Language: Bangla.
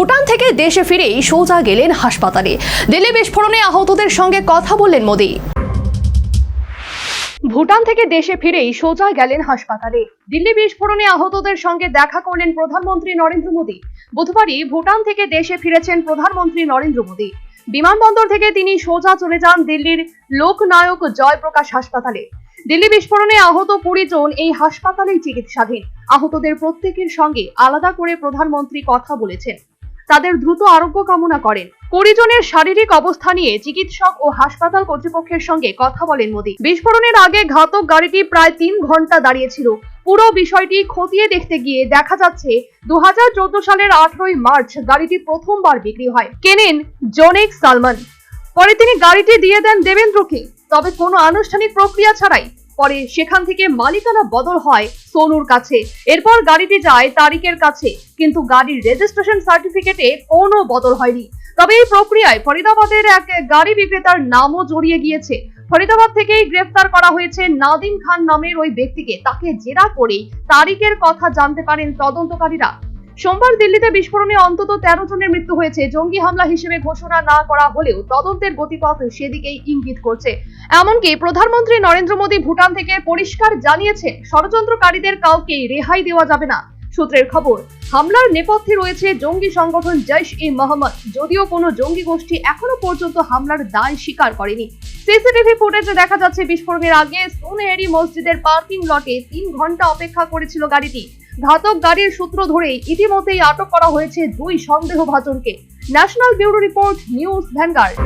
ভুটান থেকে দেশে ফিরেই সোজা গেলেন হাসপাতালে। দিল্লি বিস্ফোরণে আহতদের সঙ্গে কথা বললেন মোদী। ভুটান থেকে দেশে ফিরেই সোজা গেলেন হাসপাতালে। দিল্লি বিস্ফোরণে আহতদের সঙ্গে দেখা করলেন প্রধানমন্ত্রী নরেন্দ্র মোদী। বুধবারই ভুটান থেকে দেশে ফিরেছেন প্রধানমন্ত্রী নরেন্দ্র মোদী। বিমানবন্দর থেকে তিনি সোজা চলে যান দিল্লির লোকনায়ক জয়প্রকাশ হাসপাতালে। দিল্লি বিস্ফোরণে আহত কুড়ি জন এই হাসপাতালেই চিকিৎসাধীন। আহতদের প্রত্যেকের সঙ্গে আলাদা করে প্রধানমন্ত্রী কথা বলেছেন। তাদের দ্রুত আরোগ্য কামনা করেন। কুড়ি জনের শারীরিক অবস্থা নিয়ে চিকিৎসক ও হাসপাতাল কর্তৃপক্ষের সঙ্গে কথা বলেন মোদী। বিস্ফোরণের আগে ঘাতক গাড়িটি প্রায় তিন ঘণ্টা দাঁড়িয়েছিল। পুরো বিষয়টি খতিয়ে দেখতে গিয়ে দেখা যাচ্ছে দু হাজার চোদ্দ সালের আঠারোই মার্চ গাড়িটি প্রথমবার বিক্রি হয়। কেনেন জনেক সালমান। পরে তিনি গাড়িটি দিয়ে দেন দেবেন্দ্রকে। তবে কোনো আনুষ্ঠানিক প্রক্রিয়া ছাড়াই পরে সেখান থেকে মালিকানা বদল হয় সোনুর কাছে। এরপর গাড়িটি যায় তারিকের কাছে, কিন্তু গাড়ির রেজিস্ট্রেশন সার্টিফিকেটে কোনো বদল হয়নি। তবে এই প্রক্রিয়ায় ফরিদাবাদের এক গাড়ি বিক্রেতার নামও জড়িয়ে গিয়েছে। ফরিদাবাদ থেকেই গ্রেফতার করা হয়েছে নাদিম খান নামের ওই ব্যক্তিকে। তাকে জেরা করেই তারিকের কথা জানতে পারেন তদন্তকারীরা। সোমবার দিল্লিতে বিস্ফোরণে অন্তত তেরো জনের মৃত্যু হয়েছে। জঙ্গি হামলা হিসেবে ঘোষণা না করা হলেও তদন্তের গতিপথ সেদিকেই ইঙ্গিত করছে। এমনকি প্রধানমন্ত্রী নরেন্দ্র মোদী ভুটান থেকে পরিষ্কার জানিয়েছেন ষড়যন্ত্রকারীদের কাউকে রেহাই দেওয়া যাবে না। সূত্রের খবর, হামলার নেপথ্যে রয়েছে জঙ্গি সংগঠন জৈশ ই মোহাম্মদ। যদিও কোনো জঙ্গি গোষ্ঠী এখনও পর্যন্ত হামলার দায় স্বীকার করেনি। সিসিটিভি ফুটেজে দেখা যাচ্ছে, বিস্ফোরণের আগে সোনেহেরি মসজিদের পার্কিং লটে তিন ঘণ্টা অপেক্ষা করেছিল গাড়িটি। ঘাতক গাড়ির সূত্র ধরেই ইতিমধ্যেই আটক করা হয়েছে দুই সন্দেহভাজনকে। National bureau report, news Vanguard.